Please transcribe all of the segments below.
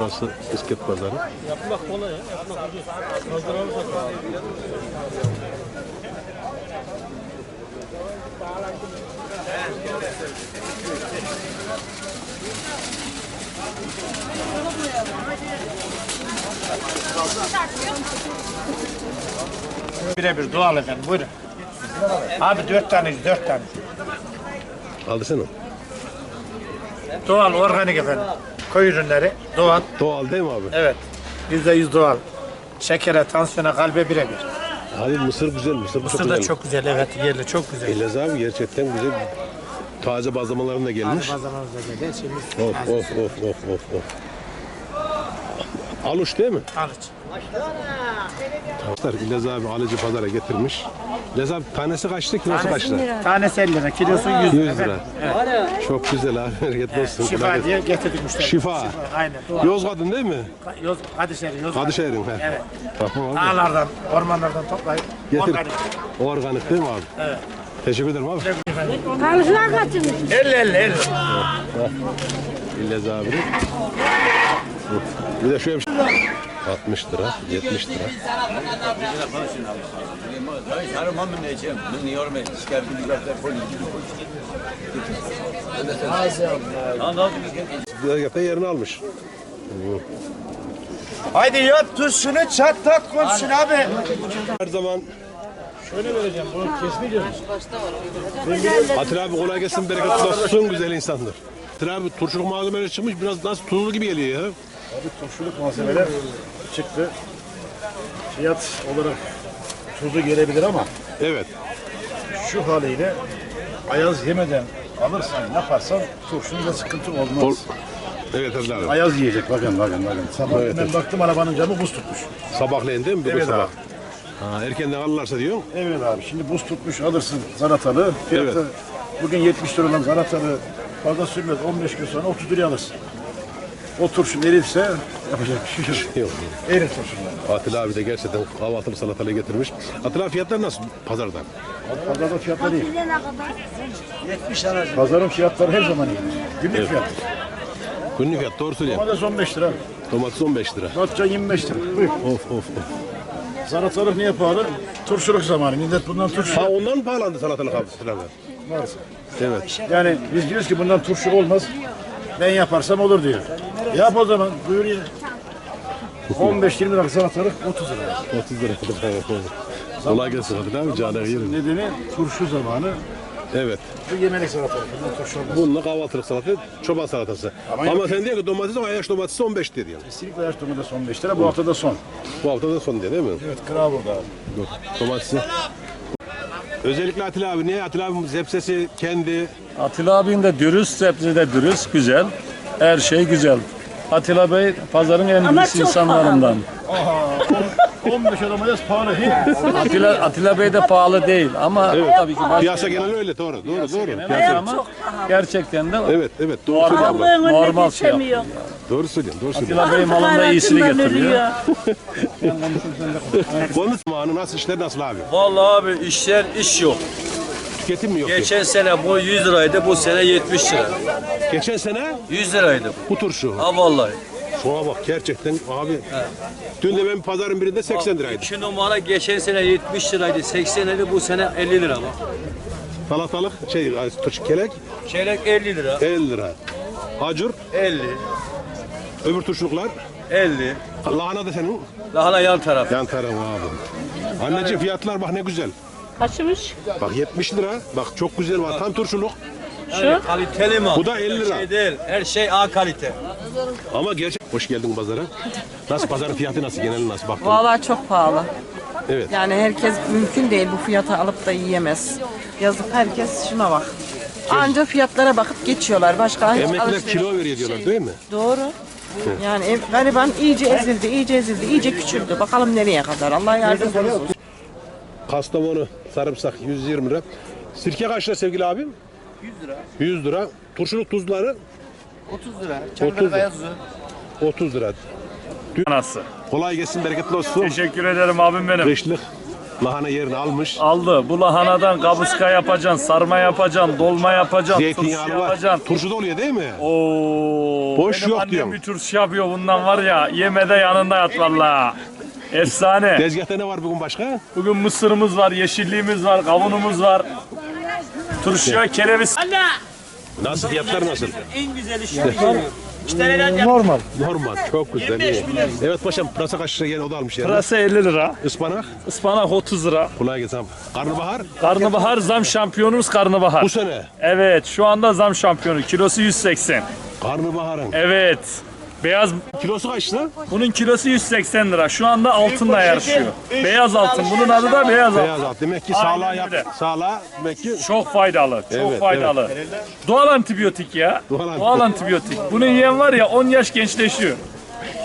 Burası isket pazarı. Yapmak kolay ya. Yapmak ucuz. Hazır alırsak Birebir doğal efendim buyurun. Abi dört tane dört tane. Aldırsana. Doğal organik efendim. Köy ürünleri doğal. Doğal değil mi abi? Evet. Yüzde yüz doğal. Şekere, tansiyona, kalbe birebir. Abi mısır güzel, mısır, çok Mısır güzel. da çok güzel evet yerli çok güzel. Elez abi gerçekten güzel. Taze bazlamaların da gelmiş. Bazılarımızda geliyor. Şeyimiz Of of of of of of. Aluş değil mi? Alıç. Arkadaşlar İlez abi alıcı pazara getirmiş. İlez abi tanesi kaçtı, kilosu kaçtı? Tanesi 50 lira, kilosu 100 lira. 100 lira. Çok güzel abi. Bereketli olsun. Şifa Kolay gelsin. diye getirdik müşteri. Şifa. Aynen. Doğal. Yozgat'ın değil mi? Yoz, Kadışehir, Yoz. Kadışehir'in. he. Evet. Tamam abi. Dağlardan, ormanlardan toplayıp Getir. organik. Organik değil mi abi? Evet. Teşekkür ederim abi. Tanışlar kaçırmış. 50 50 50. İllez abi. Bir de şöyle bir şey. 60 lira, 70 lira. Diyarbakır yerini almış. Haydi yat tuz şunu çat tat konuşsun abi. Her zaman Şöyle vereceğim bunu kesmeyeceğiz. Atilla abi kolay gelsin, bereketli olsun, güzel insandır. Atilla abi turşuluk malzemeleri çıkmış, biraz nasıl tuzlu gibi geliyor ya. Abi turşuluk malzemeler çıktı. Fiyat olarak tuzu gelebilir ama Evet, şu haliyle ayaz yemeden alırsan yaparsan turşunda sıkıntı olmaz. Ol- evet Atilla abi. Ayaz yiyecek bakın bakın bakın. Sabah ben baktım arabanın camı buz tutmuş. Sabahleyin değil mi? De Evet sabah. abi. Ha, erkenden alırlarsa diyor. Evet abi şimdi buz tutmuş alırsın zaratalı. Fiyatı bugün 70 lira olan zaratalı fazla sürmez 15 gün sonra 30 liraya alırsın. O turşu erirse yapacak bir şey yok. Yok. Erir turşular. Atilla abi de gerçekten kahvaltılı salatalığı getirmiş. Atilla abi fiyatlar nasıl pazardan? Pazarda fiyatları iyi. Bize ne kadar? Pazarın fiyatları her zaman iyi. Günlük fiyat. Günlük fiyat doğru söyleyeyim. Domates 15 lira. Domates 15 lira. Patlıcan 25 lira. Buyur. Of of of. Salatalık niye pahalı? Turşuluk zamanı. Millet bundan turşu Ha ondan mı pahalandı salatalık abi Atilla abi? varsa. Evet. Yani biz diyoruz ki bundan turşu olmaz. Ben yaparsam olur diyor. Yap o zaman. Buyur ye. 15-20 lira salatalık 30 lira. 30 lira. Kolay gelsin Atilla abi. Canı yerim. Nedeni turşu zamanı. Evet. Bu yemelik salatalık. Bundan turşu olmaz. Bununla kahvaltılık salata, çoban salatası. Ama, yok. sen diyor ki domates ama yaş domatesi 15 diyor. yani. Kesinlikle yaş domates 15 lira. Bu hafta da son. Bu hafta da son diyor değil mi? Evet kıra burada abi. Dur. Domatesi. Özellikle Atilla abi niye? Atilla abi zepsesi kendi Atilla abinin de dürüst, sebze de dürüst, güzel. Her şey güzel. Atilla Bey pazarın en Ama çok insanlarından. 15 domates pahalı. Atilla, Atilla Bey de pahalı değil ama tabii ki başka piyasa genel öyle doğru. Doğru doğru. genel Piyasa. ama gerçekten de Evet evet doğru söylüyorsun. abla. Allah'ın önüne Normal şey geçemiyor. Doğru söylüyorsun. Doğru söylüyorsun. Atilla Bey malında iyisini Hakaretimden getiriyor. ölüyor. Zamanı nasıl işler nasıl abi? Vallahi abi işler iş yok. Tüketim mi yok? ki? Geçen sene bu 100 liraydı, bu sene 70 lira. Geçen sene 100 liraydı bu. bu turşu. Ha vallahi. Şuna bak gerçekten abi. Dün de ben pazarın birinde 80 liraydı. 2 numara geçen sene 70 liraydı, 80 liraydı, bu sene 50 lira bak. Salatalık şey turşu kelek Çeyrek 50 lira, 50 lira. Acur 50, öbür turşuluklar 50. lahana da senin Lahana yan taraf. yan tarafı abi. Anneciğim fiyatlar bak ne güzel. Kaçmış? Bak 70 lira. Bak çok güzel var. Tam turşuluk. Yani kaliteli mal. Bu da 50 lira. Her şey değil, her şey A kalite. Ama gerçek. Hoş geldin pazara. Nasıl pazarın fiyatı nasıl? Genel nasıl baktın? Vallahi çok pahalı. Evet. Yani herkes mümkün değil bu fiyata alıp da yiyemez. Yazık herkes şuna bak. Anca fiyatlara bakıp geçiyorlar. Başka hiç Emekliler alışveriş- kilo veriyor diyorlar değil mi? Doğru. Yani ev, gariban iyice ezildi, iyice ezildi, iyice küçüldü. Bakalım nereye kadar. Allah yardımcımız olsun. Kastamonu sarımsak 120 lira. Sirke kaç lira sevgili abim? 100 lira. 100 lira. Turşuluk tuzları 30 lira. 30 lira. 30 lira. Anası. Kolay gelsin, bereketli olsun. Teşekkür ederim abim benim. Kışlık Lahana yerini almış. Aldı. Bu lahanadan kabuska yapacaksın, sarma yapacaksın, dolma yapacaksın, Zeytinyağı turşu var. yapacaksın. Turşu da oluyor değil mi? Oo, Boş benim yok annem diyorum. bir turşu yapıyor bundan var ya yemede yanında yat valla. Efsane. Tezgahta ne var bugün başka? Bugün mısırımız var, yeşilliğimiz var, kavunumuz var. Turşuya kereviz. Nasıl fiyatlar nasıl? En güzeli şu. Normal. Normal. Çok güzel. iyi. Evet paşam pırasa kaç lira gel o da almış yani. Pırasa 50 lira, Ispanak. ıspanak 30 lira. Kolay gelsin abi. Karnabahar Karnabahar zam şampiyonumuz karnabahar. bu sene. Evet şu anda zam şampiyonu. Kilosu 180. Karnabaharın. Evet. Beyaz Kilosu kaç lira? bunun kilosu 180 lira. Şu anda altınla yarışıyor. Beyaz altın. Bunun adı da beyaz altın. Beyaz at. Demek ki Aynen sağlığa öyle. yap. Sağlığa demek ki Çok faydalı. Çok Evet, faydalı. Doğal antibiyotik ya. Doğal Doğal, antibiyotik. Bunu yiyen var ya 10 yaş gençleşiyor.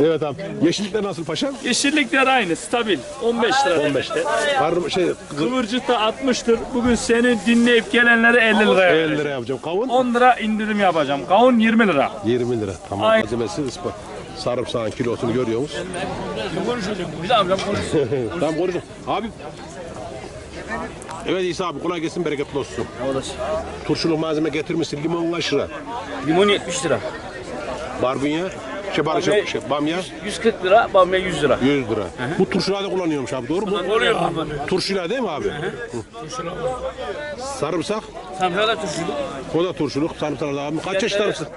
Evet abi. Yeşillikler nasıl paşam? Yeşillikler aynı, stabil. 15 lira. 15 lira. Karnı şey Kıvırcık da 60'tır. Bugün seni dinleyip gelenlere 50 liraya 50 vereceğim. lira yapacağım. Kavun 10 lira indirim yapacağım. Kavun 20 lira. 20 lira. Tamam. Ay. Malzemesi ıspa. Sarımsağın kilosunu görüyor musun? Tamam konuşalım. Abi. Evet İsa abi kolay gelsin bereketli olsun. Turşuluk malzeme getirmişsin. Limon kaç lira? Limon 70 lira. Barbunya, şey, bar, şey, şey, bamya 140 lira, bamya 100 lira. 100 lira. Bu turşularda kullanıyormuş abi doğru mu? Oluyor. Turşuyla değil mi abi? Hı. Sarımsak, Samyala turşulu. o da turşuluk. Sarımsak da abi. Kaç çeşit sarımsak?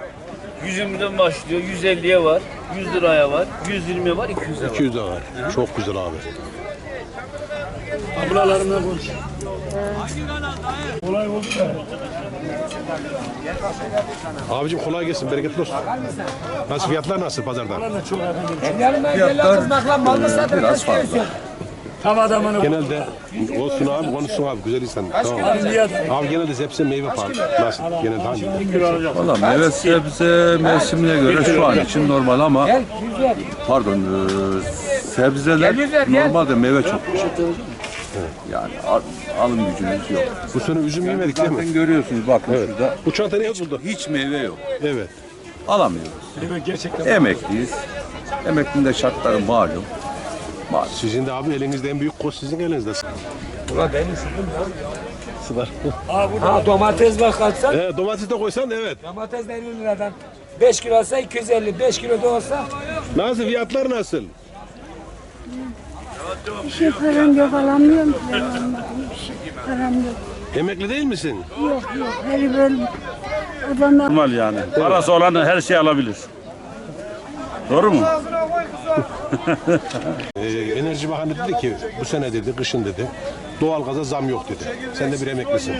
120'den başlıyor, 150'ye var, 100 liraya var, 120'ye var, 200'e var. 200 de var. Çok güzel abi. Abicim kolay gelsin, bereketli olsun. Nasıl fiyatlar nasıl pazarda? Biraz fazla. Genelde olsun abi, konuşsun abi, güzel insan. Tamam. Abi genelde hepsi meyve pahalı. Nasıl? Genelde hangi? Valla meyve sebze mevsimine göre şu an için normal ama pardon e, sebzeler normalde meyve çok pahalı. Yani al- alım gücümüz yok. Bu sene üzüm yemedik değil mi? Zaten görüyorsunuz bakın şurada Bu çanta ne buldu? hiç meyve yok. Evet. Alamıyoruz. Emekliyiz. Emeklinin de şartları malum. Malum. Sizin de abi elinizde en büyük koz sizin elinizde. Ha domates bak alsan Ee, domates de koysan evet. domates 50 liradan 5 kilo olsa 250 5 kilo da olsa Nasıl fiyatlar nasıl? Bir şey param yok alamıyorum. Bir şey param yok. Emekli değil misin? Yok yok. Her böyle adamlar Normal yani. Parası olan her şeyi alabilir. Doğru mu? Ee, Enerji Bakanı dedi ki bu sene dedi kışın dedi doğalgaza zam yok dedi. Sen de bir emeklisin.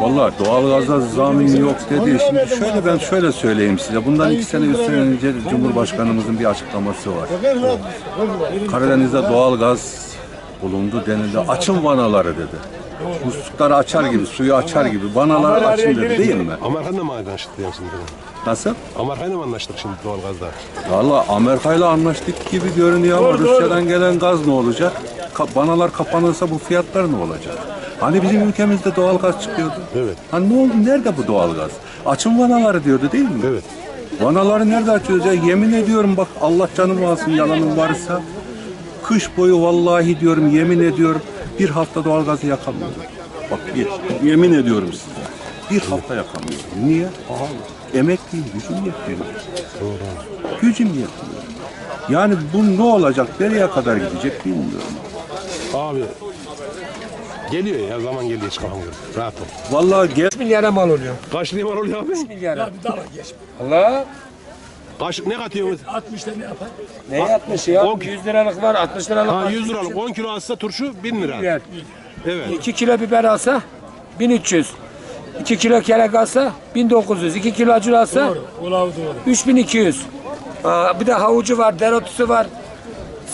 Vallahi doğalgazda zam yok dedi. Şimdi şöyle ben şöyle söyleyeyim size. Bundan iki sene, üç sene önce Cumhurbaşkanımızın bir açıklaması var. Karadeniz'de doğalgaz bulundu denildi. Açın vanaları dedi. Muslukları açar gibi, suyu açar gibi vanaları açın dedi değil mi? Amerika'yla mı anlaştık diyorum Nasıl? Amerika'yla mı anlaştık şimdi doğalgazda? Valla Amerika ile anlaştık gibi görünüyor ama Rusya'dan gelen gaz ne olacak? Ka- Vanalar kapanırsa bu fiyatlar ne olacak? Hani bizim ülkemizde doğalgaz çıkıyordu. Evet. Hani ne oldu? Nerede bu doğalgaz? Açın vanaları diyordu değil mi? Evet. Vanaları nerede açıyoruz ya? Yemin ediyorum bak Allah canımı alsın yalanım varsa. Kış boyu vallahi diyorum yemin ediyorum bir hafta doğalgazı yakamıyorum. Bak bir- yemin ediyorum size. Bir hafta yakamıyorum. Niye? Pahalı. Emekliyim, gücüm yetmiyor. Gücüm yetmiyor. Yani bu ne olacak, nereye kadar gidecek bilmiyorum. Abi geliyor ya zaman geliyor hiç kafam yok. Rahat ol. Vallahi gel milyara mal oluyor. Kaç lira var oluyor abi? Milyara. Allah. Kaç ne katıyorsunuz? Ne yapmış ya? On- 100 liralık var 60 liralık Ha var. 100 liralık 10 kilo alsa turşu 1000 lira. Evet. 2 kilo biber alsa 1300. 2 kilo kelek alsa 1900. 2 kilo acı alsa 3200. Aa, bir de havucu var, dereotusu var.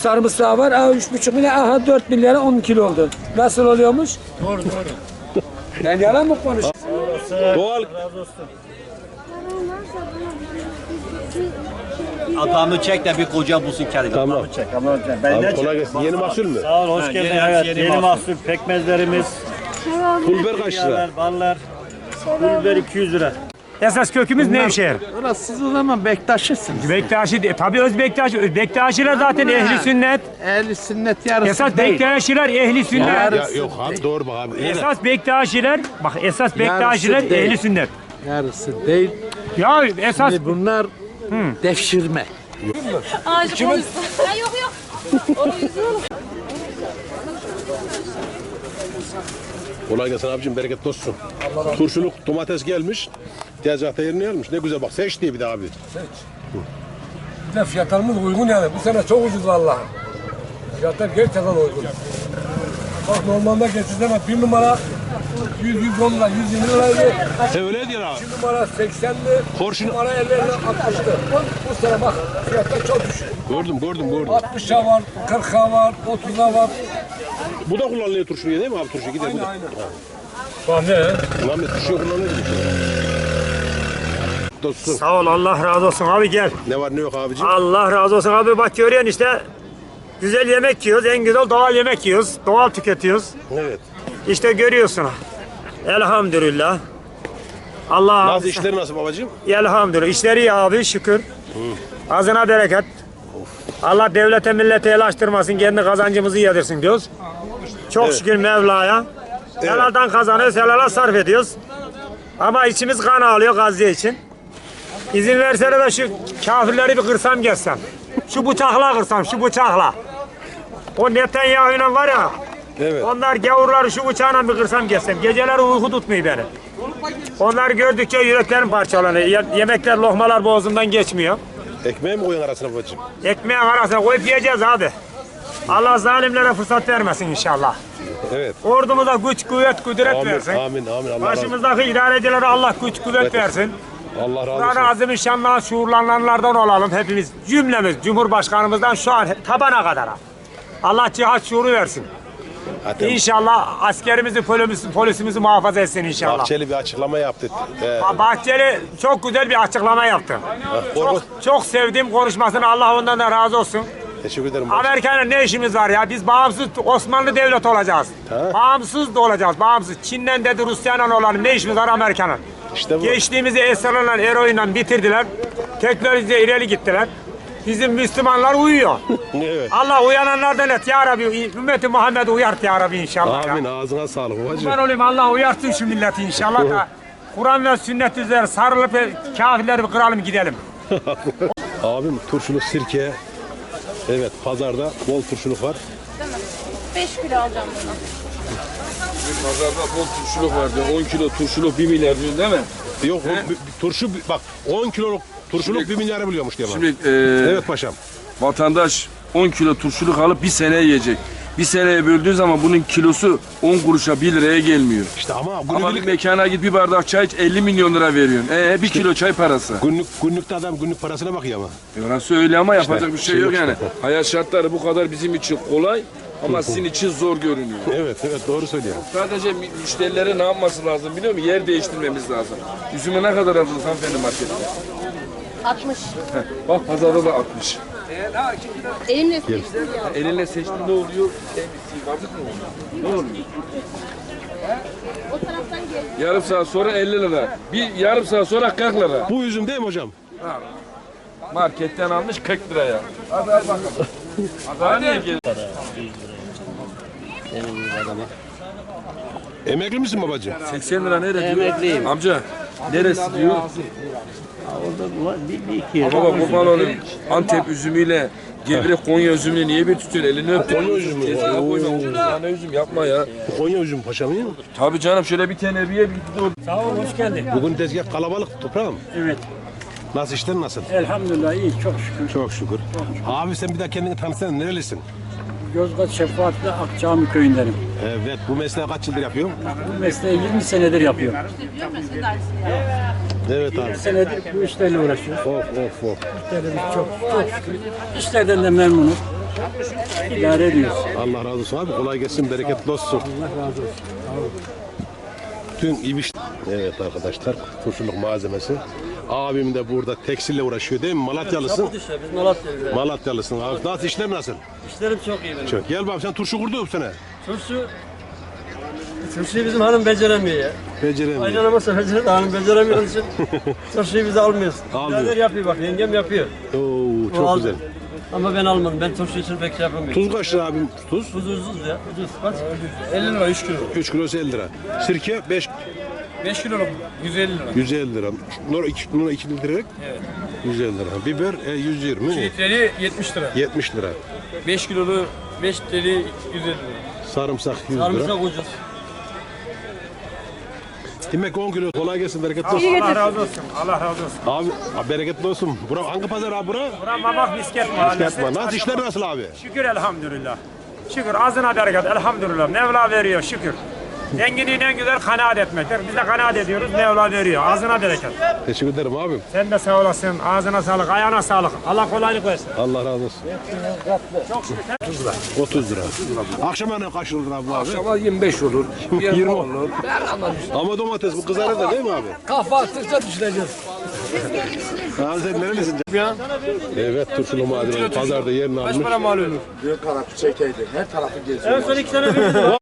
Sarımsağı var. Aa 3,5 milyar. Aha 4 milyara 10 kilo oldu. Nasıl oluyormuş? Doğru doğru. ben yalan mı konuşuyorum? Doğal Adamı çek de bir koca bulsun kendine. tamam. Abi kolay gelsin. Yeni mahsul mü? Sağ ol, hoş geldin. Evet, yeni, mahsul pekmezlerimiz, Pulver kaç lira? ballar, pulver 200 lira. Esas kökümüz Nevşehir. Orası siz o zaman Bektaşısınız. Bektaşi, e, tabii Özbektaşi. Özbektaşiler zaten ehli sünnet. Ehli sünnet yarısı Esas değil. Bektaşiler ehli sünnet. Ya yok abi doğru bak abi. Evet. Esas Bektaşiler, bak esas Bektaşiler değil. ehli sünnet. Yarısı değil. Ya esas Şimdi bunlar devşirme. Ağacı koysun. Ha, yok yok. Onu yüzüyorum. Kolay gelsin abicim bereketli olsun. Turşuluk domates gelmiş. Tezgahta yerini almış. Ne güzel bak seç diye bir de abi. Bir de fiyatlarımız uygun yani. Bu sene çok ucuz vallahi. Fiyatlar gerçekten uygun. Bak normalde geçen bir numara 100 110 lira, 120 liraydı. He öyle diyor abi. Bir numara 80'li, Korşun- bir numara 50 lira 60'tı. Bu sene bak fiyatlar çok düşük. Gördüm gördüm gördüm. 60'a var, 40'a var, 30'a var. Bu da kullanılıyor turşuya değil mi abi turşu gider bu da. Aynen. Bak ne? Muhammed turşuya kullanılıyor. Dostum Sağ ol Allah razı olsun abi gel. ne var ne yok abicim. Allah razı olsun abi bak görüyorsun işte güzel yemek yiyoruz. En güzel doğal yemek yiyoruz. Doğal tüketiyoruz. Evet. İşte görüyorsun. Elhamdülillah. Allah Nasıl işleri nasıl babacığım? elhamdülillah. İşleri iyi abi şükür. Azına bereket. Allah devlete millete el açtırmasın. Kendi kazancımızı yedirsin diyoruz. Çok şükür Mevla'ya. Helaldan kazanıyoruz, helala sarf ediyoruz. Ama içimiz kan ağlıyor Gazze için. İzin versene de şu kafirleri bir kırsam geçsem. Şu bıçakla kırsam, şu bıçakla. O Netanyahu'yla var ya, Evet. onlar gavurları şu bıçağla bir kırsam geçsem. Geceleri uyku tutmuyor beni. Onları gördükçe yüreklerim parçalanıyor. Ye- Yemekler, lokmalar boğazımdan geçmiyor. Ekmeği mi koyun arasına babacığım? Ekmeğin arasına koyup yiyeceğiz abi. Allah zalimlere fırsat vermesin inşallah. Evet. Ordumuza güç, kuvvet, kudret Amin, versin. amin, amin. Allah razı, Başımızdaki idarecilere Allah güç, kuvvet versin. Allah razı olsun. Azim'in şanından şuurlananlardan olalım hepimiz. Cümlemiz, Cumhurbaşkanımızdan şu an tabana kadar. Allah cihat şuuru versin. Hatem İnşallah askerimizi, polisimizi, polisimizi muhafaza etsin inşallah. Bahçeli bir açıklama yaptı. Ee, Ba- Bahçeli çok güzel bir açıklama yaptı. Çok, çok sevdiğim konuşmasını Allah ondan da razı olsun. Teşekkür ederim. Amerika'nın ne işimiz var ya? Biz bağımsız Osmanlı devlet olacağız. Ha? Bağımsız da olacağız. Bağımsız. Çin'den dedi Rusya'yla olalım. Ne işimiz var Amerika'nın? İşte bu. Geçtiğimizi esrarla, eroinle bitirdiler. Teknolojiye ileri gittiler. Bizim Müslümanlar uyuyor. Evet. Allah uyananlardan et ya Rabbi. Ümmeti Muhammed uyart ya Rabbi inşallah. ya. Amin ağzına sağlık babacığım. Ben olayım Allah uyarsın şu milleti inşallah da. Kur'an ve sünnet üzere sarılıp kafirleri kıralım gidelim. Abim turşuluk sirke. Evet pazarda bol turşuluk var. 5 kilo alacağım bunu. Pazarda bol turşuluk var diyor. 10 kilo turşuluk 1 milyar diyor değil mi? Yok o, bir- bir turşu bak 10 kiloluk turşuluk Şimdi- 1 milyara buluyormuş diye bak. Şimdi e, Evet paşam. vatandaş 10 kilo turşuluk alıp bir sene yiyecek. Bir seneye böldüğü zaman bunun kilosu 10 kuruşa 1 liraya gelmiyor. İşte ama Ama bir günlük, mekana git bir bardak çay iç 50 milyon lira veriyorsun. Ee bir kilo çay parası. günlük günlükte adam günlük parasına bakıyor ama. E orası öyle ama yapacak bir şey şey yok yok yani. işte. Hayat şartları bu kadar bizim için kolay ama sizin için zor görünüyor. Evet evet doğru söylüyor. Sadece mü- müşterilere ne yapması lazım biliyor musun? Yer değiştirmemiz lazım. Üzümü ne kadar aldınız hanımefendi markette? 60. Heh, Bak pazarda da 60. Elimle seçtim. Elinle seçtin ne oluyor? Temizliği vardık mı oluyor? Ne oluyor? O taraftan gel. Yarım saat sonra 50 lira. Bir yarım saat sonra 40 lira. Bu üzüm değil mi hocam? Marketten almış 40 liraya. Hadi al bakalım. Hadi niye? Emekli misin babacığım? 80 lira nerede diyor? Emekliyim. Amca neresi diyor? Baba kurban olayım. Antep üzümüyle Gevrek Konya üzümünü niye bir tutuyorsun? Elini öp. Konya üzümü. Tezgaha koyma. Tane üzüm yapma ya. Konya üzüm paşam iyi mi? Tabii canım şöyle bir tenebiye bir dur. Sağ ol, hoş geldin. Bugün tezgah kalabalık toprağım. Evet. Nasıl işler nasıl? Elhamdülillah iyi, çok şükür. Çok şükür. Abi sen bir daha kendini tanıtsana nerelisin? Yozgat Şefaatli Akçam köyündenim. Evet bu mesleği kaç yıldır yapıyorsun? Bu mesleği 20 senedir yapıyorum. Evet abi. Senedir bu işlerle uğraşıyoruz. Of of of. İşlerimiz çok, çok şükür. İşlerden de memnunuz. İdare ediyoruz. Allah razı olsun abi. Kolay gelsin, bereketli olsun. Allah razı olsun. Tüm ibiş... Evet arkadaşlar, turşuluk malzemesi. Abim de burada tekstille uğraşıyor değil mi? Malatyalısın. Biz Malatya'yız. Malatyalısın abi. Nasıl işler nasıl? İşlerim çok iyi benim. Çok. Gel bakalım sen turşu kurdu bu sene. Turşu Turşuyu bizim hanım beceremiyor ya. Beceremiyor. Ayranamazsa beceredi hanım beceremiyoruz için turşuyu biz almıyoruz. Almıyor. Birader yapıyor bak yengem yapıyor. Oo, O çok aldı. güzel. Ama ben almadım. Ben turşu için pek şey yapamıyorum. Tuz kaç lira abim? Tuz? Tuz ucuz ya. Ucuz. Kaç? 50 lira 3 kilo. 3 kilosu 50 lira. Sirke 5 5 kiloluk 150 lira. 150 lira. Nora 2 Nora 2 litrelik Evet. 150 lira. Biber e, 120 mi? Litreli 70 lira. 70 lira. 5 kilolu 5 litreli 150 lira. Sarımsak 100 lira. Sarımsak ucuz. Demek 10 kilo. Kolay gelsin, bereketli olsun. Allah razı olsun. Allah razı olsun. Abi, abi bereketli olsun. Bura hangi pazar abi bura? Bura Mamak Misket Mahallesi. Yapma. Nasıl işler nasıl abi? Şükür elhamdülillah. Şükür ağzına bereket elhamdülillah. Mevla veriyor şükür. Zenginliğin en güzel kanaat etmektir. Biz de kanaat ediyoruz. Mevla veriyor. Ağzına bereket. Teşekkür ederim abim. Sen de sağ olasın. Ağzına sağlık, ayağına sağlık. Allah kolaylık versin. Allah razı olsun. 30 lira. Akşama ne kaç olur abi bu abi? Ama 25 olur. 20 olur. Ama domates bu kızarır da değil mi abi? Kafa attıkça düşüneceğiz. Abi sen nerelisin? Ya. Evet turşulu madem pazarda yerini almış. mal olur? En son 2 tane verdim.